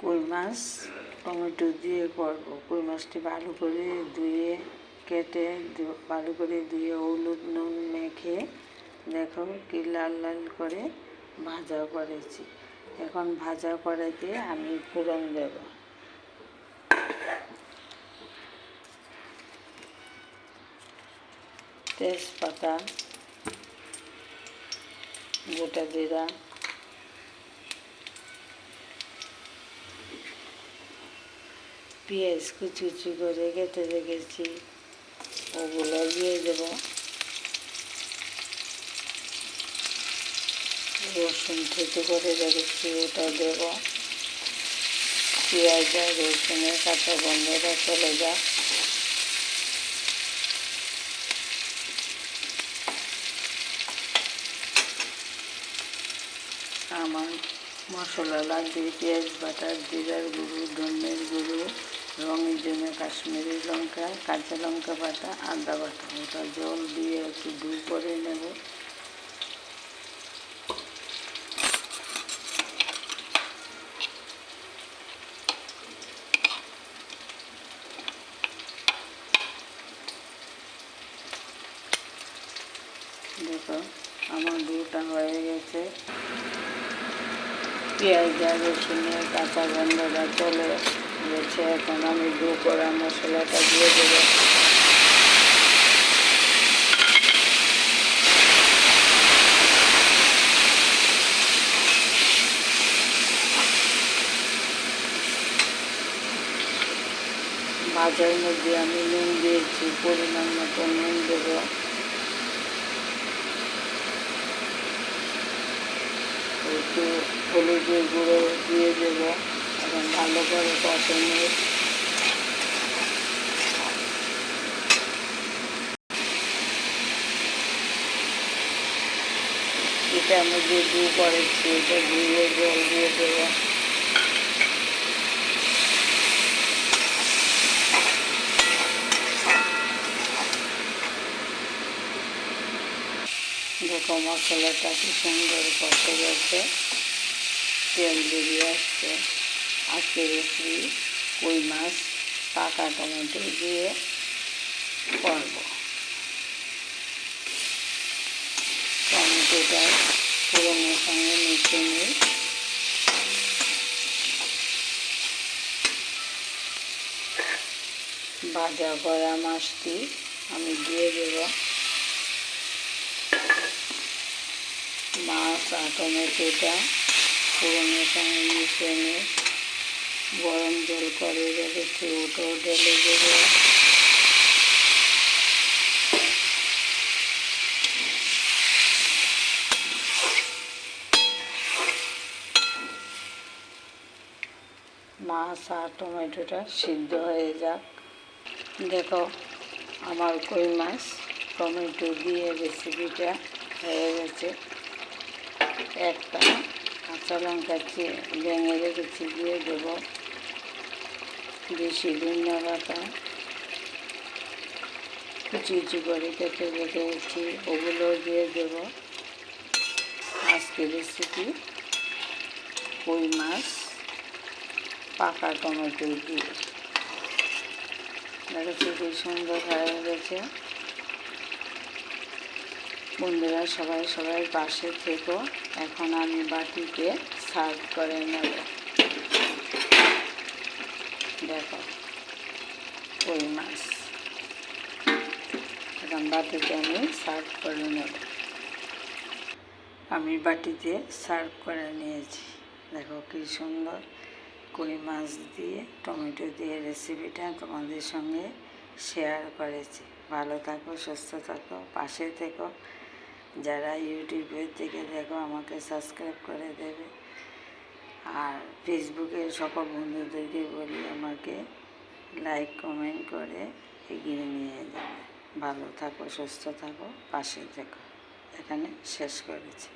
কই মাছ, টমেটো দিয়ে করব। কই মাছটি ভালো করে ধুয়ে, কেটে ভালো করে ধুয়ে হলুদ নুন মেখে দেখো কি লাল লাল করে ভাজা করেছি। এখন ভাজা করে দিয়ে আমি ফোড়ন দেব। তেজপাতা, গোটা জিরা পেঁয়াজ কুচি করে কেটে রেখেছি। ওগুলো দিয়ে দেব। রসুন থেতো করে রেখেছি, ওটা দেব। পেঁয়াজ আর রসুনের কাঁচা গন্ধটা চলে যাক। আমার মশলা লাগবে পেঁয়াজ বাটা জিরার গুঁড়ো, ধনের গুঁড়ো। রঙের জন্য কাশ্মীরি লঙ্কা, কাঁচা লঙ্কা বাটা, আদা বাটা ওটা জল দিয়ে একটু দু করে নেব। দেখো, আমার দুটা হয়ে গেছে। পেঁয়াজ আর রসুনের কাঁচা গন্ধটা চলে গেছে এখন আমি দু করা মশলাটা দিয়ে দেবো। ভাজার মধ্যে আমি নুন দিয়েছি, পরিমাণ মতো নুন দেবো। একটু হলুদের গুঁড়ো দিয়ে দেবো। এবং ভালো করে কষানো এটার মধ্যে দু করেছি এটা ধুয়ে জল দিয়ে দেবো। দেখো মশলাটা কি সুন্দর কষে গেছে। তেল বেরিয়ে আসছে। আজকে রেসিপি কই মাছ, পাকা টমেটো দিয়ে করব। টমেটোটা পুরোনোর সঙ্গে মিশে নিই ভাজা করা মাছটি আমি দিয়ে দেবো। মাছ আর টমেটোটা ফোড়নের সঙ্গে মিশে নিয়ে গরম জল করে রেখেছি ওটাও ঢেলে দেবো। মাছ আর টমেটোটা সিদ্ধ হয়ে যাক। দেখো, আমার কই মাছ, টমেটো দিয়ে রেসিপিটা হয়ে গেছে। একটা কাঁচা লঙ্কা ভেঙে রেখেছি, দিয়ে দেবো। বেশি ধনিয়া পাতা কুচি কুচি করে কেটে রেখেছি ওগুলো দিয়ে দেবো। আজকে রেসিপি কই মাছ, পাকা টমেটো দিয়ে। দেখেছি কি সুন্দর হয়ে গেছে? বন্ধুরা, সবাই সবাই পাশে থেকো। এখন আমি বাটিতে সার্ভ করে নেব। দেখো কই মাছ এখন বাটিতে আমি সার্ভ করে নেব আমি বাটিতে সার্ভ করে নিয়েছি দেখো কি সুন্দর কই মাছ দিয়ে টমেটো দিয়ে রেসিপিটা তোমাদের সঙ্গে শেয়ার করেছি ভালো থাকো সুস্থ থাকো পাশে থেকো যারা ইউটিউবের থেকে দেখো আমাকে সাবস্ক্রাইব করে দেবে আর ফেসবুকে সকল বন্ধুদেরকে বলি আমাকে লাইক কমেন্ট করে এগিয়ে নিয়ে যাবে। ভালো থাকো, সুস্থ থাকো, পাশে থাকো। এখানে শেষ করেছি।